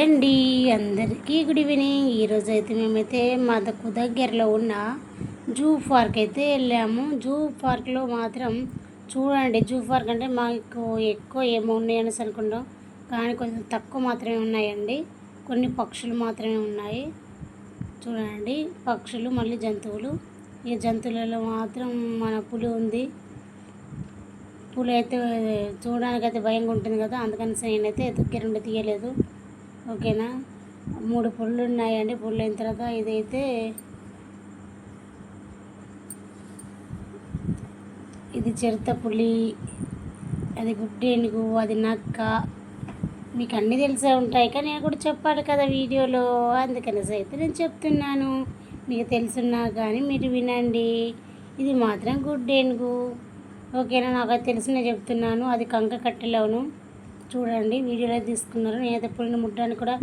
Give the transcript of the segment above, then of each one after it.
అండి అందరికీ good evening. ఈరోజు అయితే మేమైతే మాకు దగ్గరలో ఉన్న జూ పార్క్ అయితే వెళ్ళాము. జూ పార్క్లో మాత్రం చూడండి జూ పార్క్ అంటే మాకు ఎక్కువ ఏమో ఉన్నాయని అనుకుంటాం. కానీ కొంచెం తక్కువ మాత్రమే ఉన్నాయండి. కొన్ని పక్షులు మాత్రమే ఉన్నాయి. చూడండి పక్షులు మళ్ళీ జంతువులు. ఈ జంతువులలో మాత్రం మన పులి ఉంది. పులి అయితే చూడడానికి అయితే భయంగా ఉంటుంది కదా అందుకని నేనైతే దగ్గర ఉండి తీయలేదు. ఓకేనా? మూడు పుళ్ళు ఉన్నాయండి పుళ్ళు అయిన తర్వాత ఇదైతే ఇది చిరుత పులి అది గుడ్డేనుగు అది నక్క. మీకు అన్నీ తెలిసే ఉంటాయి కానీ నేను కూడా చెప్పాలి కదా వీడియోలో. అందుకనేసి అయితే నేను చెప్తున్నాను. మీకు తెలుసున్నా కానీ మీరు వినండి. ఇది మాత్రం గుడ్డేనుగు. ఓకేనా? నాకు అది తెలిసిన చెప్తున్నాను. అది కంక కట్టెలోను చూడండి వీడియోలో తీసుకున్నారు. నేనైతే పులిని ముట్టడానికి కూడా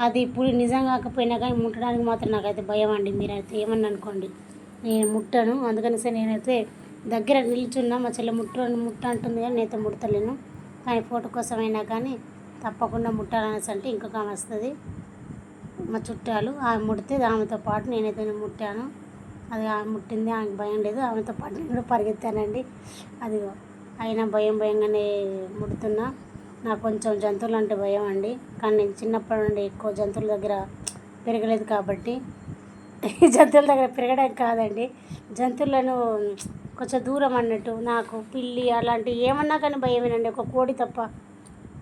అది పులి నిజం కాకపోయినా కానీ ముట్టడానికి మాత్రం నాకైతే భయం అండి. మీరైతే ఏమన్నా అనుకోండి. నేను ముట్టను. అందుకని నేనైతే దగ్గర నిల్చున్నా. మా చెల్లె ముట్ట ముట్ట అంటుంది కానీ నేనైతే ముడతలేను కానీ ఫోటో కోసమైనా కానీ తప్పకుండా ముట్టాలనేసి అంటే ఇంకొక ఆమె వస్తుంది. మా చుట్టాలు ఆమె ముడితే ఆమెతో పాటు నేనైతే ముట్టాను. అది ఆమె ముట్టింది ఆమెకు భయం లేదు. ఆమెతో పాటు నేను కూడా పరిగెత్తానండి. అది అయినా భయం భయంగానే ముడుతున్నా. నాకు కొంచెం జంతువులు అంటే భయం అండి. కానీ నేను చిన్నప్పటి నుండి ఎక్కువ జంతువుల దగ్గర పెరగలేదు కాబట్టి జంతువుల దగ్గర పెరగడం కాదండి. జంతువులను కొంచెం దూరం అన్నట్టు నాకు పిల్లి అలాంటివి ఏమన్నా కానీ భయమేనండి. ఒక కోడి తప్ప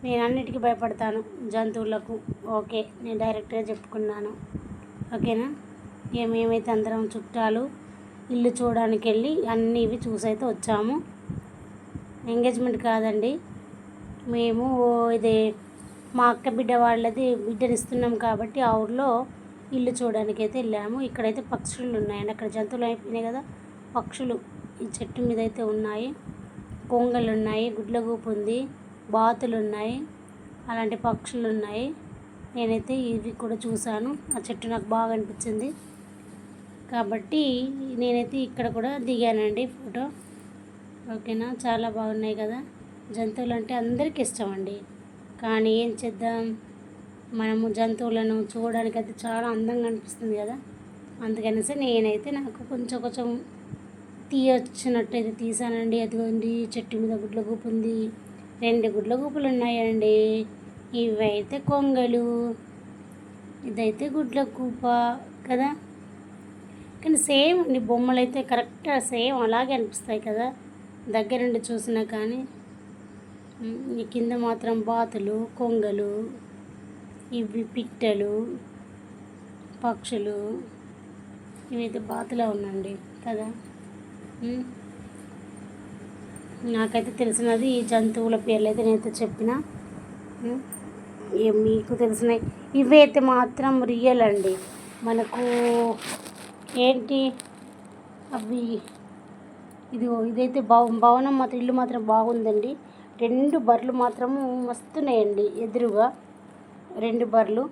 నేను అన్నిటికీ భయపడతాను జంతువులకు. ఓకే నేను డైరెక్ట్గా చెప్పుకున్నాను. ఓకేనా? ఏమేమైతే అందరం చుట్టాలు ఇల్లు చూడడానికి వెళ్ళి అన్నీ ఇవి చూసైతే వచ్చాము. ఎంగేజ్మెంట్ కాదండి. మేము ఇది మా అక్క బిడ్డ వాళ్ళది బిడ్డనిస్తున్నాం కాబట్టి ఆ ఊర్లో ఇల్లు చూడడానికి అయితే వెళ్ళాము. ఇక్కడైతే పక్షులు ఉన్నాయండి. అక్కడ జంతువులు అయిపోయినాయి కదా. పక్షులు ఈ చెట్టు మీద అయితే ఉన్నాయి. కొంగలు ఉన్నాయి గుడ్లగూపు ఉంది బాతులు ఉన్నాయి అలాంటి పక్షులు ఉన్నాయి. నేనైతే ఇవి కూడా చూశాను. ఆ చెట్టు నాకు బాగా అనిపించింది. కాబట్టి నేనైతే ఇక్కడ కూడా దిగానండి ఫోటో. ఓకేనా? చాలా బాగున్నాయి కదా. జంతువులు అంటే అందరికీ ఇష్టం అండి కానీ ఏం చేద్దాం? మనము జంతువులను చూడడానికి అయితే చాలా అందంగా అనిపిస్తుంది కదా. అందుకనేసి నేనైతే నాకు కొంచెం కొంచెం తీయొచ్చినట్టు అయితే తీసానండి. అదిగోండి చెట్టు మీద గుడ్ల గుప్పు ఉంది. రెండు గుడ్ల గుప్పులు ఉన్నాయండి. ఇవైతే కొంగలు. ఇదైతే గుడ్ల కూప కదా. కానీ సేమ్ అండి బొమ్మలు అయితే కరెక్ట్గా సేమ్ అలాగే అనిపిస్తాయి కదా. దగ్గరుండి చూసినా కానీ. ఈ కింద మాత్రం బాతులు కొంగలు ఇవి పిట్టలు పక్షులు ఇవైతే బాతులా ఉందండి కదా? నాకైతే తెలిసినది ఈ జంతువుల పేర్లు అయితే నేనైతే చెప్పిన. మీకు తెలిసినవి ఇవైతే మాత్రం రియల్ అండి. మనకు ఏంటి? అవి ఇది ఇదైతే భవనం మాత్రం ఇల్లు మాత్రం బాగుందండి. రెండు బర్రెలు మాత్రము వస్తున్నాయండి ఎదురుగా. రెండు బర్రెలు.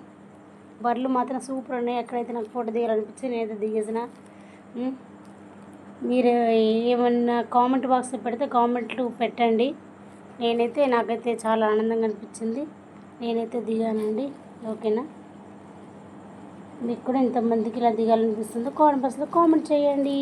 బర్రెలు మాత్రం సూపర్ ఉన్నాయి. ఎక్కడైతే నాకు ఫోటో దిగాలనిపించి నేనైతే దిగేసిన. మీరు ఏమన్నా కామెంట్ బాక్స్లో పెడితే కామెంట్లు పెట్టండి. నేనైతే నాకైతే చాలా ఆనందంగా అనిపించింది. నేనైతే దిగానండి. ఓకేనా? మీకు కూడా ఇంతమందికి ఇలా దిగాలనిపిస్తుందో కామెంట్ బాక్స్లో కామెంట్ చేయండి.